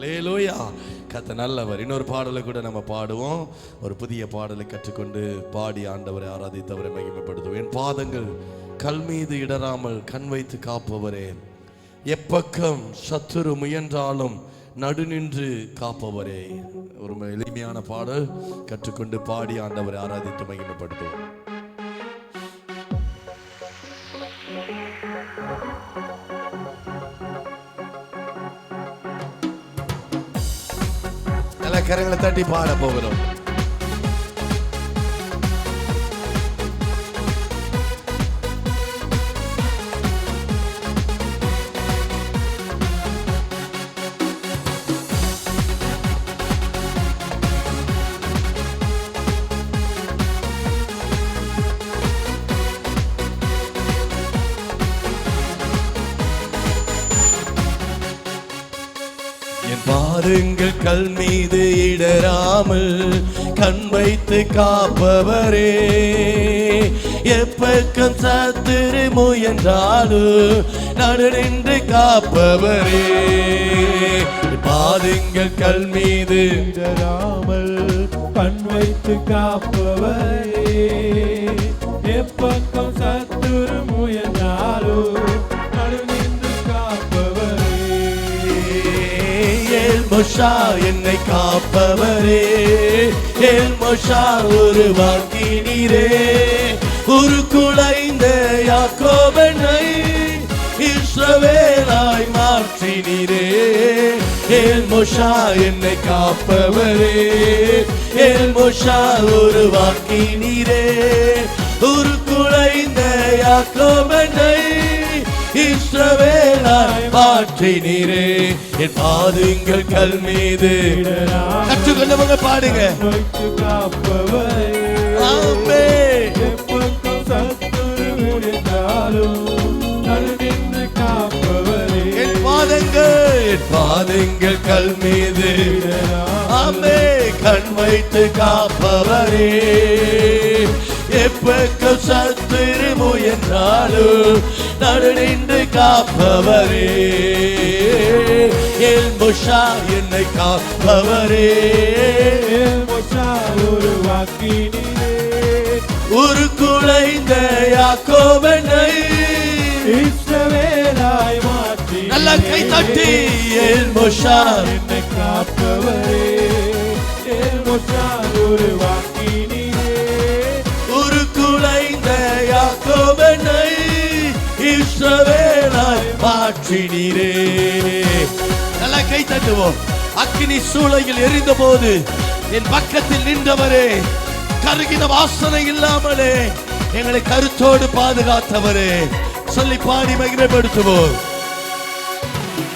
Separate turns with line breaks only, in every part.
லேலோயா கத்த நல்லவர். இன்னொரு பாடலை கூட நம்ம பாடுவோம். ஒரு புதிய பாடலை கற்றுக்கொண்டு பாடி ஆண்டவரை ஆராதித்தவரை மகிமைப்படுத்துவோம். என் பாதங்கள் கல் மீது இடராமல் கண் வைத்து காப்பவரே. எப்பக்கம் சத்துரு முயன்றாலும் நடுநின்று காப்பவரே. ஒரு எளிமையான பாடல் கற்றுக்கொண்டு பாடி ஆண்டவரை ஆராதித்து மகிமைப்படுத்துவோம். கரங்களை தட்டி பாட போகிறோம். என் பாருங்கள் கல் மீது இடராமல் கண் வைத்து காப்பவரே. எப்பக்கம் சத்துரு முயன்றாலும் நடுநின்று காப்பவரே. பாருங்கள் கல் மீது
இடராமல் கண் வைத்து காப்பவரே. எப்பக்கம் சத்துரு முயன்றாலும்
மோஷா என்னை காப்பவரே. ஏல் மோஷா ஒரு வாக்கினீரே ஒரு குலைந்த யாக்கோபனை இஸ்ரவேலாய் மாற்றினீரே ஏல் மோஷா என்னை காப்பவரே. ஏல் மோஷா ஒரு வாக்கினீரே ஒரு குலைந்த யாக்கோபனை இஸ்ரவேலாய் மாற்றினீரே என் பாதுங்கள் கல் மீது. கற்றுக்கொண்டவங்க பாடுங்க. ஆமே பாதங்கள் பாதங்கள் கல் மீது. ஆமே கண் வைத்து காப்பவரே. எப்பக்கம் சத்துரு முயன்றாலும் நடு நின்று காப்பவரே என் முஷா என்னை காப்பவரே
ஒரு வாக்கினிலே
ஒரு குலைந்த யாக்கோபனை
இஸ்ரவேலாய் மாற்றி
நல்ல கை தட்டி என் முஷா
என்னை காப்பவரே என் முற்றால் ஒரு வாக்கினிலே
இஸ்ரவேலாய் மாற்றினீரே. நல்லா கை தட்டுவோம். அக்கினி சூளையில் எரிந்த போது என் பக்கத்தில் நின்றவரே கருகின வாசனை இல்லாமலே எங்களை கருத்தோடு பாதுகாத்தவரே. சொல்லி பாடி மகிமைப்படுத்துவோம்.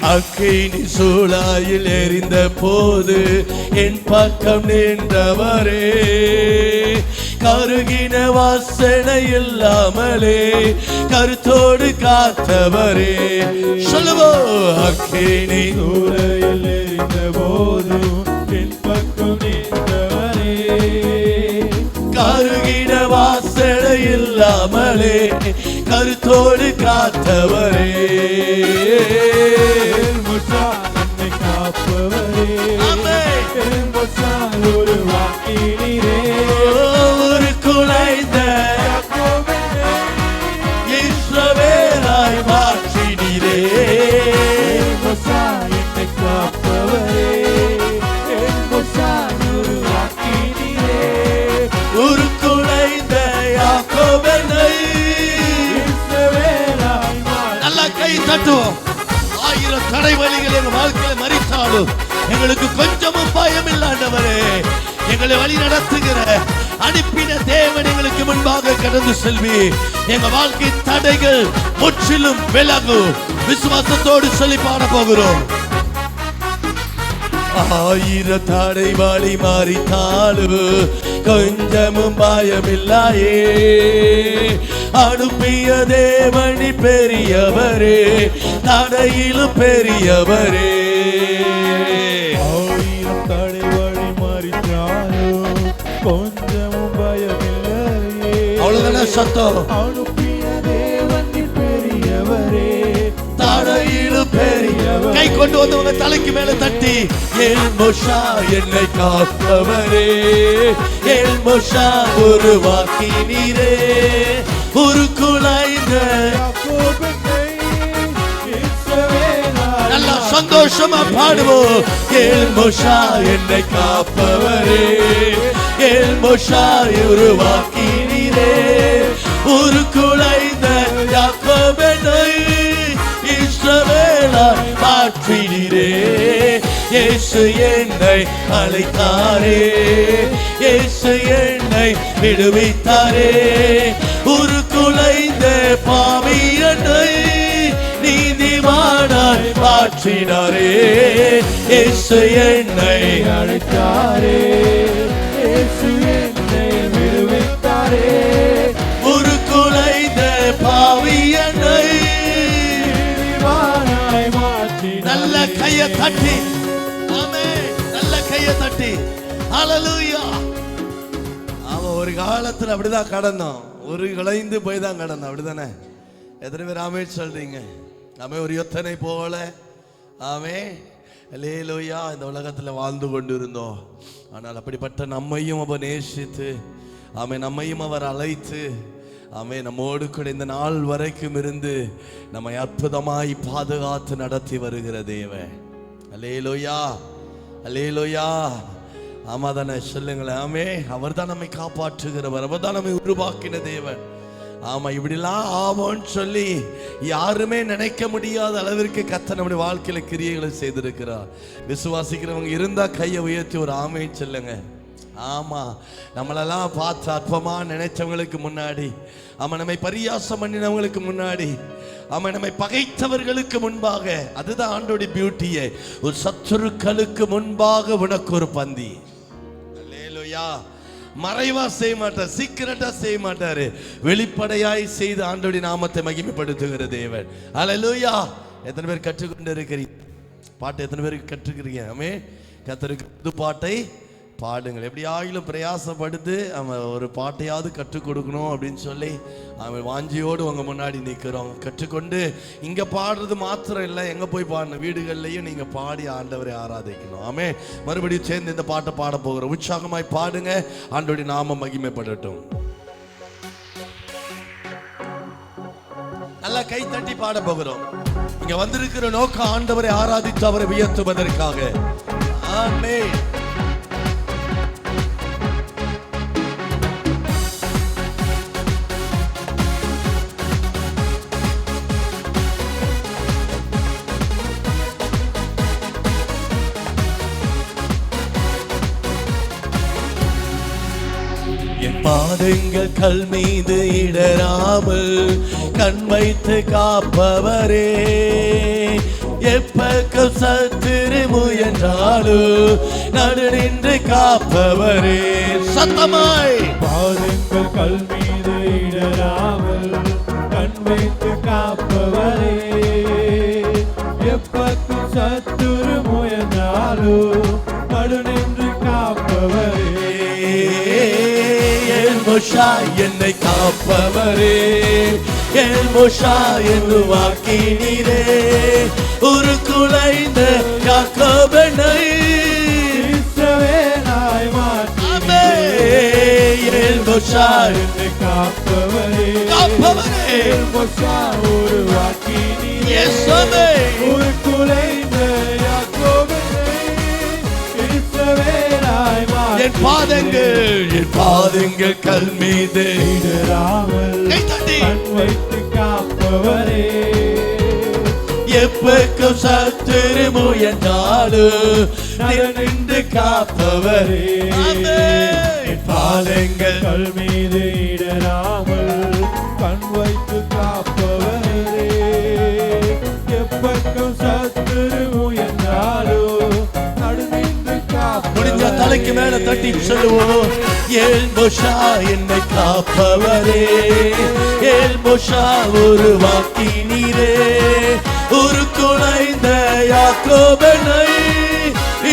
அக்கினி சூழாயில் எரிந்த போது என் பக்கம் நின்றவரே. கருகின வாசனை இல்லாமலே கருத்தோடு காத்தவரே. சொல்லுவோ அக்கேனி
சூளையில் எரிந்த போதும் என் நின்றவரே.
கருகின வாசனை இல்லாமலே கருத்தோடு காத்தவரே. கட்டுவோம் ஆயிரம் தடை வழிகள் எங்க வாழ்க்கையில மறித்தாலும் எங்களுக்கு கொஞ்சமும் பயம் இல்லாண்டவரே எங்களை வழி நடத்துகிற அனுப்பின தேவன் எங்களுக்கு முன்பாக கடந்து செல்வி. எங்க வாழ்க்கை தடைகள் முற்றிலும் விலகும். விசுவாசத்தோடு சொல்லி பாட போகிறோம். ஆயிர தடை வழி மாறித்தாலும் கொஞ்சமும் பயமில்லாயே. அனுப்பிய தேவனி பெரியவரே தடையிலும் பெரியவரே.
ஆயிரம் தடை வழி மறித்தாலும் கொஞ்சமும் பயமில்லையே.
அவ்வளவுதானே சத்தம்?
அனுப்பிய தேவன் பெரியவரே
தடையிலும் பெரியவர். கை கொண்டு வந்தவங்க தலைக்கு மேல தட்டி ஏல் மோஷா என்னை காப்பவரே ஏல் மோஷா உருவாக்கினீரே. ஒரு குலைந்த நல்லா சந்தோஷமா பாடுவோம். ஏல் மோஷா என்னை காப்பவரே. ஏல் மோஷா உருவாக்கினீரே ஒரு குலைந்த யாக்கோபனை. இஸ்ரவேலாய் மாற்றினீரே இயேசு என்னை அழைத்தாரே. இயேசு என்னை விடுவித்தாரே. ஒரு குலைந்த பாவியனை நீதிமானாய் மாற்றினாரே. இயேசு என்னை
அழைத்தாரே. இயேசு என்னை விடுவித்தாரே.
ஒரு குலைந்த பாவியனை
நீதிமானாய் மாற்றி
நல்ல கைய தட்டி. ஆமே நல்ல கைய தட்டி. ஹalleluya அவன் ஒரு காலத்துல அப்படிதான் கடந்தான் ஒரு கலைந்து போய் தான் கடந்த அப்படிதானே எத்தனை பேர் ஆமே சொல்றீங்க? ஆமே ஒரு யொத்தனை போல. ஆமே லேலோயா இந்த உலகத்தில் வாழ்ந்து கொண்டு இருந்தோம் ஆனால் அப்படிப்பட்ட நம்மையும் அவர் நேசித்து ஆமை நம்மையும் அவர் அழைத்து ஆமே நம்மோடு கூட இந்த நாள் வரைக்கும் இருந்து நம்மை அற்புதமாய் பாதுகாத்து நடத்தி வருகிற தேவன். அலேலோயா அலேலோயா ஆமா தானே சொல்லுங்களேன். ஆமே அவர் தான் நம்மை காப்பாற்றுகிறவர். அவர் தான் நம்மை உருவாக்கின தேவன். ஆமா இப்படிலாம் ஆவோன்னு சொல்லி யாருமே நினைக்க முடியாத அளவிற்கு கத்த நம்முடைய வாழ்க்கையில கிரியைகளை செய்திருக்கிறார். விசுவாசிக்கிறவங்க இருந்தா கையை உயர்த்தி ஒரு ஆமையை சொல்லுங்க. ஆமா நம்மளெல்லாம் பார்த்து அற்பமா நினைச்சவங்களுக்கு முன்னாடி ஆமா நம்மை பரியாசம் பண்ணினவங்களுக்கு முன்னாடி ஆமா நம்மை பகைத்தவர்களுக்கு முன்பாக அதுதான் ஆண்டோட பியூட்டியே ஒரு சத்துருக்களுக்கு முன்பாக உனக்கு ஒரு பந்தி. ஐயா. மறைவா செய்ய மாட்டார் சீக்கிரட்டா செய்ய மாட்டாரு. வெளிப்படையாய் செய்து ஆண்டோடைய நாமத்தை மகிமைப்படுத்துகிற தேவன். அலலூயா எத்தனை பேர் கற்றுக்கொண்டு இருக்கிறீங்க பாட்டு எத்தனை பேருக்கு கற்றுக்கிறீங்க? ஆமே கத்தருக்கு புது பாட்டை பாடுங்கள். எப்படி பிரயாசப்படுத்து அவன் ஒரு பாட்டையாவது கற்றுக் கொடுக்கணும் அப்படின்னு சொல்லி அவன் வாஞ்சியோடு உங்கள் முன்னாடி நிற்கிறோம். கற்றுக்கொண்டு இங்கே பாடுறது மாத்திரம் இல்லை எங்கே போய் பாடணும் வீடுகள்லையும் நீங்கள் பாடி ஆண்டவரை ஆராதிக்கணும். ஆமே மறுபடியும் சேர்ந்து இந்த பாட்டை பாட போகிறோம். உற்சாகமாய் பாடுங்க. ஆண்டோடைய நாம மகிமைப்படட்டும். நல்லா கை தட்டி பாட போகிறோம். இங்க வந்திருக்கிற நோக்கம் ஆண்டவரை ஆராதித்து அவரை உயர்த்துவதற்காக. ஆமே எங்கள் கல் மீது இடராமல் கண் வைத்து காப்பவரே. எப்பக்கம் சத்துரு முயன்றாலும் நடு நின்று காப்பவரே. சத்தமாய்!
பாருங்கள் கல் மீது இடராமல் கண் வைத்து காப்பவரே. எப்பக்கம் சத்துரு முயன்றாலும் நடு நின்று காப்பவரே.
மோஷா என்னை காப்பவரே. எல் மோஷா என்று வாக்கினீரே. ஒரு குலைந்த யாக்கோபனை.
இஸ்ரவேலாய் மாற்றி.
ஆமே எல் மோஷா
என்னை காப்பவரே.
காப்பவரே.
மொசா உருவாக்கி நீரே.
இயேசுவே.
ஒரு குலைந்த யாக்கோபனை.
என் பாதங்கள் என் பாதங்கள் கல் மீது.
வைத்து காப்பவரே.
எப்பக்கம் சத்துரு முயன்றாலும் நின்று காப்பவரே. பாதங்கள்
கல் மீது இடராமல்
தலைக்கு மேல தட்டி சொல்லுவோம்? ஏல் மோஷா என்னை காப்பவரே. ஏல் மோஷா ஒரு வாக்கி நீரே. ஒரு குலைந்த யாக்கோபனை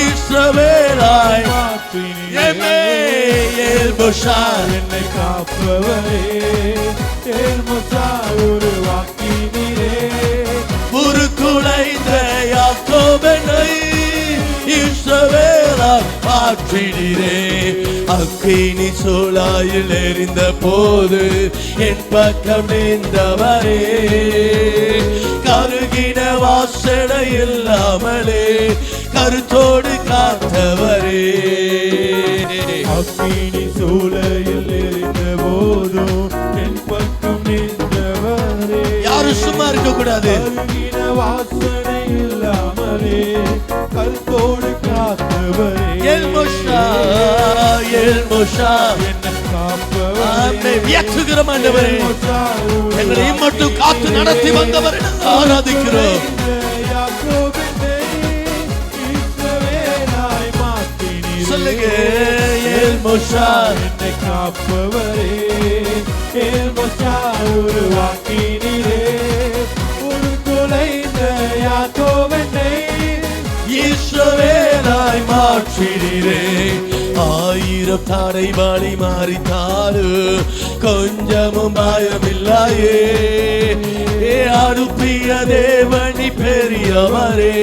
இஸ்ரவேலாய் ஏல் மோஷா
என்னை காப்பவரே. ஏல் உருவாக்கி
ஒரு வாக்கி மாற்றினீரே அக்கினி சூழாயில் எரிந்த போது என் பக்கம் நின்றவரே. கருகின வாசனை இல்லாமலே கருத்தோடு காத்தவரே.
அக்கினி சூளையில் இருந்த போதும் என் பக்கம் நின்றவரே.
யாரும் சும்மா இருக்க கூடாது
அருகின வாசனை இல்லாமலே கருத்தோடு காத்தவரே.
எல் மோஷா எல் மோஷா.
என்னை காப்பவரே.
ஆமே வியக்குகிற ஆண்டவரே. எங்களை இம்மட்டும் காத்து நடத்தி வந்தவரை ஆராதிக்கிறோம். சொல்லுங்க எல் மோஷா.
என்னை காப்பவரே.
ஈஸ்வரேனாய் மாற்றினீரே ஆயிரம் தாடை வாழி மாறித்தாரு கொஞ்சமும் பயமில்லாயே. ஏ அனுப்பிய தேவனி பெரியவரே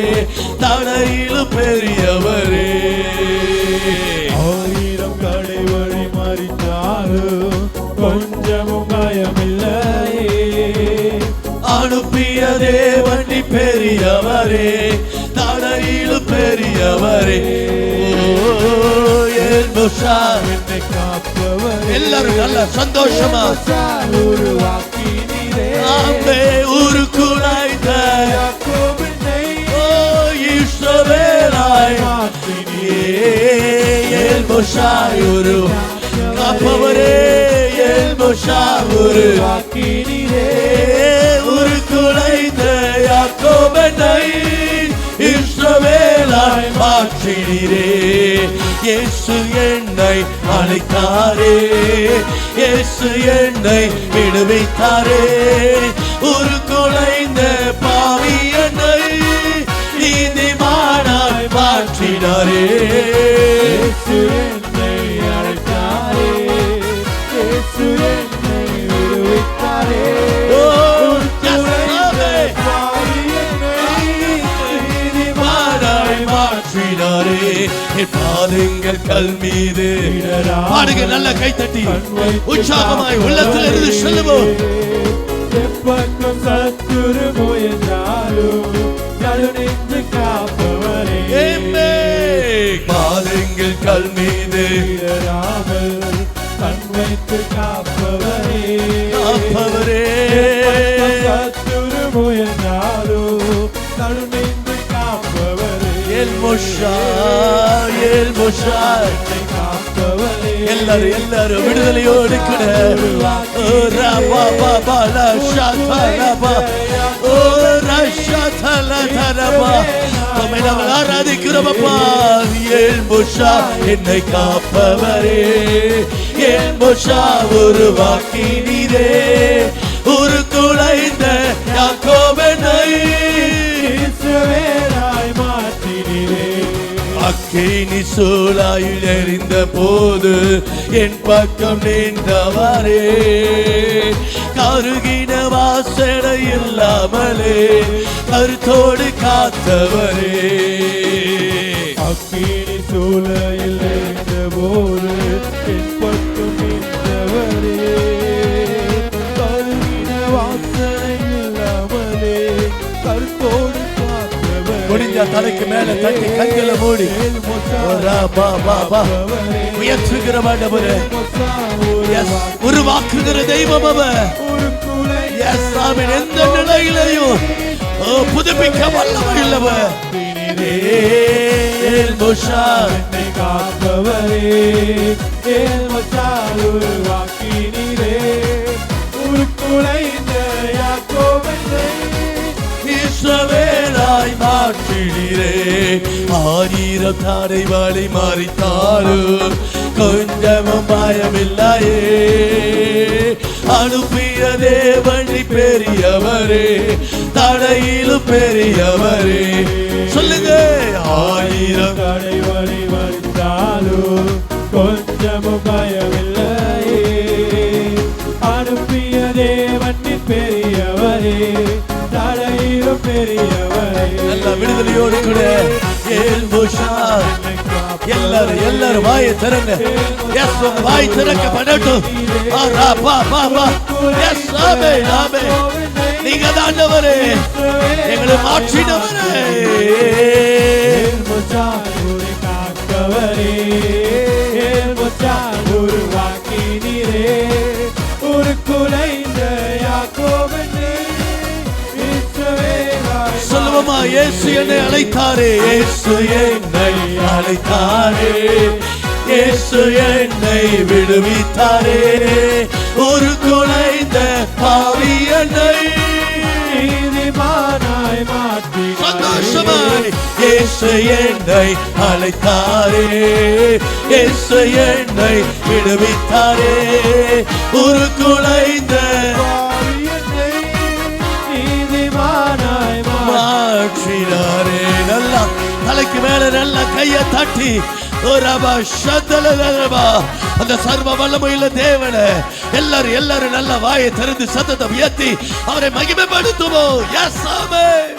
தடையிலும் பெரியவரே.
ஆயிரம் கடை வழி மாறித்தாரு கொஞ்சமும் பயமில்லையே.
அனுப்பிய தேவனி பெரியவரே தடையிலும் பெரியவரே.
என்னை காப்பவரே.
எல்லாரும் நல்ல சந்தோஷமா?
உருவாக்கினீரே.
ஊரு குழாய்ந்த ஏல் மோஷாய் ஒரு காப்பவரே ஏல் மோஷாய் ஒரு
வாக்கினீரே
ஒரு குலைந்த யாக்கோபனை இஸ்ரவேலாய் மாற்றினீரே இயேசு என்னை அழைத்தாரே. இயேசு என்னை விடுவித்தாரே. ஒரு குலைந்த பாவி என்னை நீதிமானாய் மாற்றினாரே.
இயேசு என்னை அழைத்தாரே.
என் பாதங்கள் கல் மீது பாடுங்க நல்ல கைத்தட்டி உற்சாகமாய் உள்ளத்தில் இருந்து சொல்லுவோம்.
எப்பக்கம் சத்துரு முயன்றாலும் நடுநின்று காப்பவரே.
பாதங்கள் கல் மீது
கண் வைத்து காப்பவரே.
காப்பவரே. எல் மொஷா எல் எல்லாரும் எல்லாரும் விடுதலையோடு கூட. ஓ ராபா பாபா லா ஷாதா லபா ஓ ரஷாதல தரபா உம்மை நாங்கள் ஆராதிக்கிறோம் அப்பா. ஏல் மொஷா என்னை காப்பவரே. ஏல் மொஷா உருவாக்கினீரே ஒரு குலைந்த யாக்கோபனை அக்கினி சூழாயில் எறிந்த போது என் பக்கம் நின்றவரே கருகின வாசனை இல்லாமலே கருத்தோடு காத்தவரே.
அக்கினி சூளையில் எறிந்த போது
தலைக்கு மேல தட்டி கண்களை மூடி. உயர்த்துகிற ஆண்டவரே உருவாக்குகிற தெய்வம் அவர். எந்த நிலையிலையும் புதுப்பிக்க வல்லவர்
இல்லவர் காப்பவரே உருவாக்கினீரே. ஒரு
இஸ்ரவேலாய் மாற்றிடிரே ஆயிரம் தாரை வாழி மாறித்தாரும் கொஞ்சமும் பயமில்லையே. அனுப்பிய தேவனி பெரியவரே தடையிலும் பெரியவரே. சொல்லுங்க ஆயிரம் எல்லாரும் வாயை திறங்க எஸ் உங்க வாய் திறக்கப்படட்டும் ஆ, ரா, பா, பா, பா. எஸ் ஆமே ஆமே நீங்க தான் ஆண்டவரே எங்களை மாற்றினவரே
ஏழ்முச்சாலூரை காக்கவரே உருவாக்கினீரே ஒரு குலைந்த யாக்கோவன்
சொல்லுவோமா இயேசு என்னை அழைத்தாரே. இயேசு என்னை அழைத்தாரே. இயேசு என்னை விடுவித்தாரே. ஒரு குலைந்த பாவி என்னை
நீதிமானாய் மாற்றி
சந்தோஷமாய். இயேசு என்னை அழைத்தாரே. இயேசு என்னை விடுவித்தாரே. ஒரு குலைந்த தலைக்கு மேல நல்ல கைய தட்டி. ஒரு அந்த சர்வ வல்லமையுள்ள தேவன எல்லாரும் எல்லாரும் நல்ல வாயை திறந்து சத்தத்தை உயர்த்தி அவரை மகிமைப்படுத்துவோம். Yes amen.